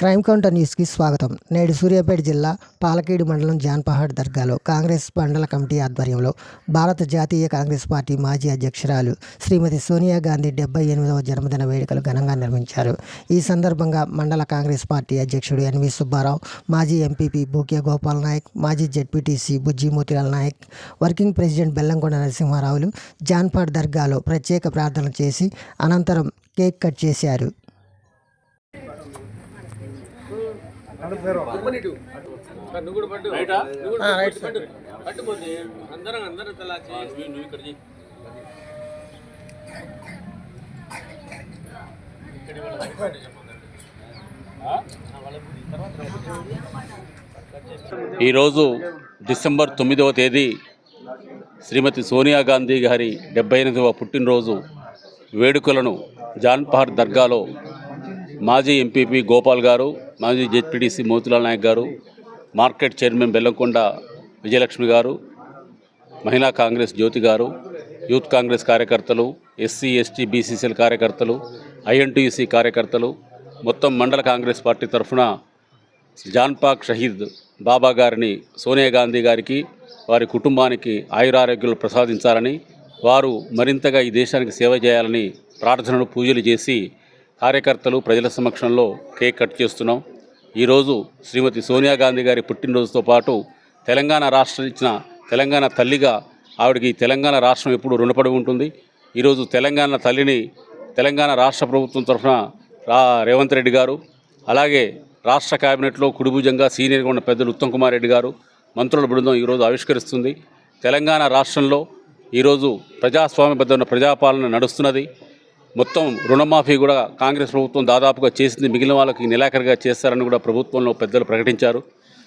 Crime counter న్యూస్కి స్వాగతం. నేడు సూర్యాపేట జిల్లా పాలకేడు మండలం జాన్పహాడ్ దర్గాలో కాంగ్రెస్ మండల కమిటీ ఆధ్వర్యంలో భారత జాతీయ కాంగ్రెస్ పార్టీ మాజీ అధ్యక్షురాలు శ్రీమతి సోనియా గాంధీ డెబ్బై ఎనిమిదవ జన్మదిన వేడుకలు ఘనంగా నిర్వహించారు. ఈ సందర్భంగా మండల కాంగ్రెస్ పార్టీ అధ్యక్షుడు ఎన్వి సుబ్బారావు మాజీ ఎంపీపీ బూకే గోపాల్ నాయక్ మాజీ ZPTC Bujji Motilal Nayak working president Bellamkonda నరసింహారావులు Janpad దర్గాలో ప్రత్యేక ప్రార్థనలు చేసి అనంతరం కేక్ కట్ చేశారు. నువ్వు కూడా పట్టు నువ్వు కూడా పట్టు, పట్టు పట్టుకోండి అందరం అందరం తలా చేయి నువ్వు ఇక్కడ చెయ్యి. ఈరోజు డిసెంబర్ తొమ్మిదవ తేదీ శ్రీమతి సోనియా గాంధీ గారి డెబ్బై ఎనిమిదవ పుట్టినరోజు వేడుకలను జాన్పహార్ దర్గాలో మాజీ ఎంపీపీ గోపాల్ గారు మాజీ జెడ్పీటీసీ మోతిలాల్ నాయక్ గారు మార్కెట్ చైర్మన్ బెల్లంకొండ విజయలక్ష్మి గారు మహిళా కాంగ్రెస్ జ్యోతి గారు యూత్ కాంగ్రెస్ కార్యకర్తలు ఎస్సీ ఎస్టీ బీసీసీఎల్ కార్యకర్తలు ఐఎన్టీయూసీ కార్యకర్తలు మొత్తం మండల కాంగ్రెస్ పార్టీ తరఫున జాన్పాక్ షహీద్ బాబా గారిని సోనియా గాంధీ గారికి వారి కుటుంబానికి ఆయురారోగ్యాలు ప్రసాదించాలని వారు మరింతగా ఈ దేశానికి సేవ చేయాలని ప్రార్థనలు పూజలు చేసి కార్యకర్తలు ప్రజల సమక్షంలో కేక్ కట్ చేస్తున్నాం. ఈరోజు శ్రీమతి సోనియా గాంధీ గారి పుట్టినరోజుతో పాటు తెలంగాణ రాష్ట్రం ఇచ్చిన తెలంగాణ తల్లిగా ఆవిడకి తెలంగాణ రాష్ట్రం ఎప్పుడు రుణపడి ఉంటుంది. ఈరోజు తెలంగాణ తల్లిని తెలంగాణ రాష్ట్ర ప్రభుత్వం తరఫున రా రేవంత్ రెడ్డి గారు అలాగే రాష్ట్ర కేబినెట్లో కుడిభుజంగా సీనియర్గా ఉన్న పెద్దలు ఉత్తమ్ కుమార్ రెడ్డి గారు మంత్రుల బృందం ఈరోజు ఆవిష్కరిస్తుంది. తెలంగాణ రాష్ట్రంలో ఈరోజు ప్రజాస్వామ్యబద్ధమైన ప్రజాపాలన నడుస్తున్నది. మొత్తం రుణమాఫీ కూడా కాంగ్రెస్ ప్రభుత్వం దాదాపుగా చేసింది మిగిలిన వాళ్ళకి నిలాఖరిగా చేస్తారని కూడా ప్రభుత్వంలో పెద్దలు ప్రకటించారు.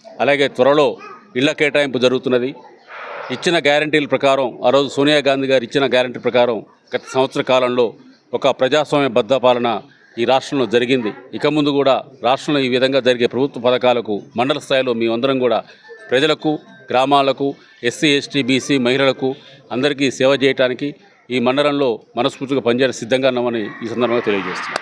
అలాగే త్వరలో ఇళ్ళ కేటాయింపు జరుగుతున్నది. ఇచ్చిన గ్యారంటీల ప్రకారం ఆ రోజు సోనియా గాంధీ గారు ఇచ్చిన గ్యారంటీ ప్రకారం గత సంవత్సర కాలంలో ఒక ప్రజాస్వామ్య బద్ధ పాలన ఈ రాష్ట్రంలో జరిగింది. ఇక ముందు కూడా రాష్ట్రంలో ఈ విధంగా జరిగే ప్రభుత్వ పథకాలకు మండల స్థాయిలో మేమందరం కూడా ప్రజలకు గ్రామాలకు ఎస్సీ ఎస్టీ బీసీ మహిళలకు అందరికీ సేవ చేయడానికి ఈ మండలంలో మనస్ఫూర్తిగా పనిచేయడానికి సిద్ధంగా ఉన్నామని ఈ సందర్భంగా తెలియజేస్తున్నాం.